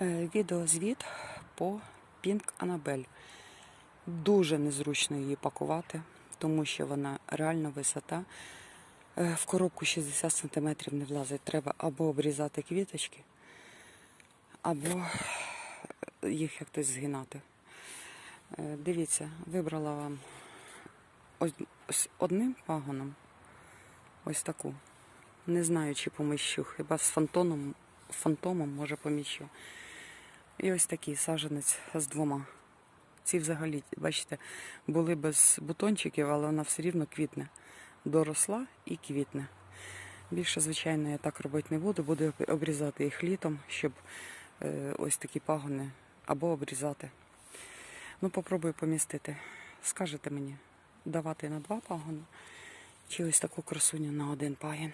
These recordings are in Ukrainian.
Е, Відеозвіт по Pink Annabelle. Дуже незручно її пакувати, тому що вона реально висота. Е, В коробку 60 см не влазить. Треба або обрізати квіточки, або їх якось згинати. Е, Дивіться, вибрала вам ось, одним пагоном ось таку. Не знаю, чи поміщу, хіба з фантоном, фантомом може поміщу. І ось такий саженець з двома. Ці взагалі, бачите, були без бутончиків, але вона все рівно квітне. Доросла і квітне. Більше, звичайно, я так робити не буду. Буду обрізати їх літом, щоб е, ось такі пагони або обрізати. Ну, попробую помістити. Скажете мені, давати на два пагони, чи ось таку красуню на один пагін.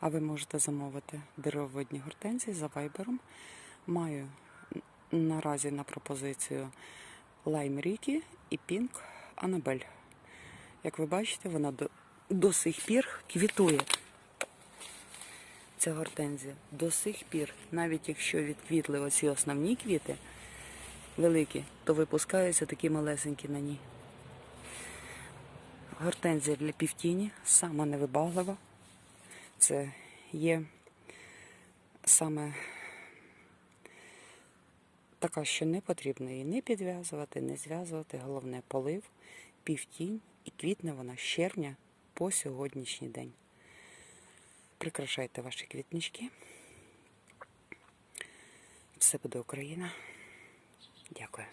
А ви можете замовити деревовидні гортензії за вайбером. Маю наразі на пропозицію Лайм Рікі і Пінк Анабель. Як ви бачите, вона до, до сих пір квітує. Ця гортензія до сих пір, навіть якщо відквітли оці основні квіти великі, то випускаються такі малесенькі на ній. Гортензія для півтіні, сама невибаглива. Це є саме така, що не потрібно її не підв'язувати, не зв'язувати. Головне полив, півтінь і квітне вона з червня по сьогоднішній день. Прикрашайте ваші квітнички. Все буде Україна. Дякую.